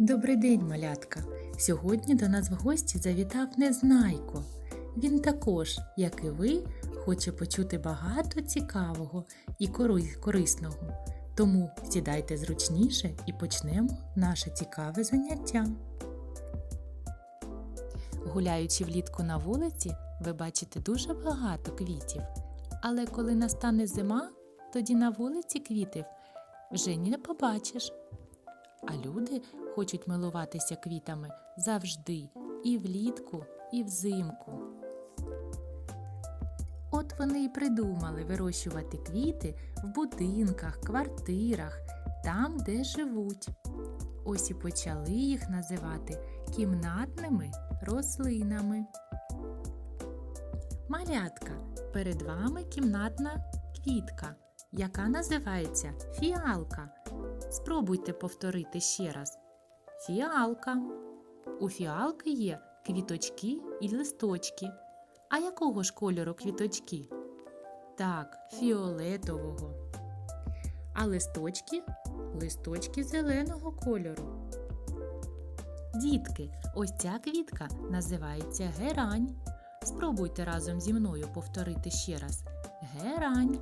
Добрий день, малятка! Сьогодні до нас в гості завітав Незнайко. Він також, як і ви, хоче почути багато цікавого і корисного. Тому сідайте зручніше і почнемо наше цікаве заняття. Гуляючи влітку на вулиці, ви бачите дуже багато квітів. Але коли настане зима, тоді на вулиці квітів вже не побачиш. А люди хочуть милуватися квітами завжди, і влітку, і взимку. От вони і придумали вирощувати квіти в будинках, квартирах, там, де живуть. Ось і почали їх називати кімнатними рослинами. Малятка, перед вами кімнатна квітка, яка називається фіалка. Спробуйте повторити ще раз. Фіалка. У фіалки є квіточки і листочки. А якого ж кольору квіточки? Так, фіолетового. А листочки? Листочки зеленого кольору. Дітки, ось ця квітка називається герань. Спробуйте разом зі мною повторити ще раз. Герань.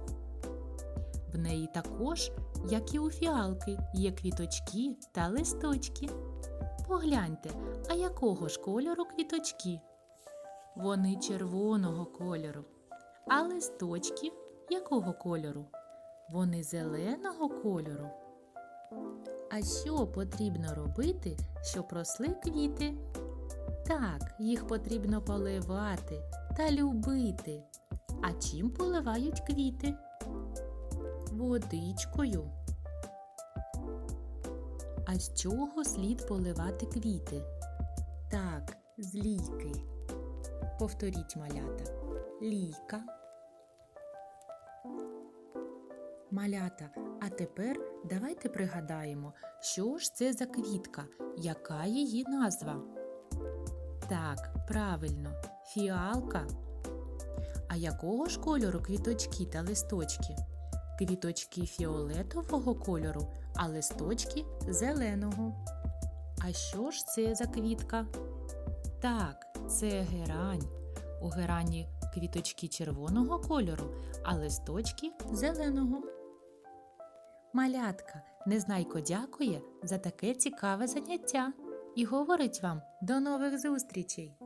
В неї також, як і у фіалки, є квіточки та листочки. Погляньте, а якого ж кольору квіточки? Вони червоного кольору. А листочки якого кольору? Вони зеленого кольору. А що потрібно робити, щоб росли квіти? Так, їх потрібно поливати та любити. А чим поливають квіти? Водичкою. А з чого слід поливати квіти? Так, з лійки. Повторіть малята. Лійка. Малята, а тепер давайте пригадаємо, що ж це за квітка, яка її назва? Так, правильно, фіалка. А якого ж кольору квіточки та листочки? Квіточки фіолетового кольору, а листочки зеленого. А що ж це за квітка? Так, це герань. У герані квіточки червоного кольору, а листочки зеленого. Малятка Незнайко дякує за таке цікаве заняття і говорить вам до нових зустрічей!